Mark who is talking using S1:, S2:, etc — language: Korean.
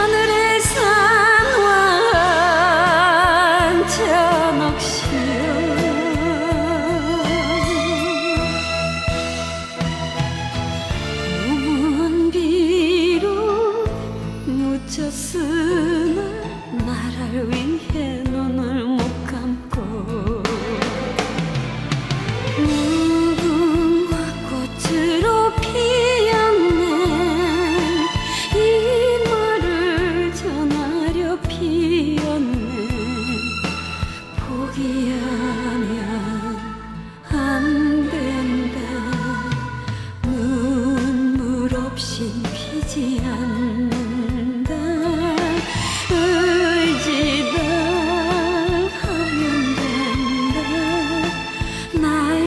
S1: 하늘의 산화 한잔옥시여 은 비로 묻혔으나 나 포기하면 안 된다. 눈물 없인 피지 않는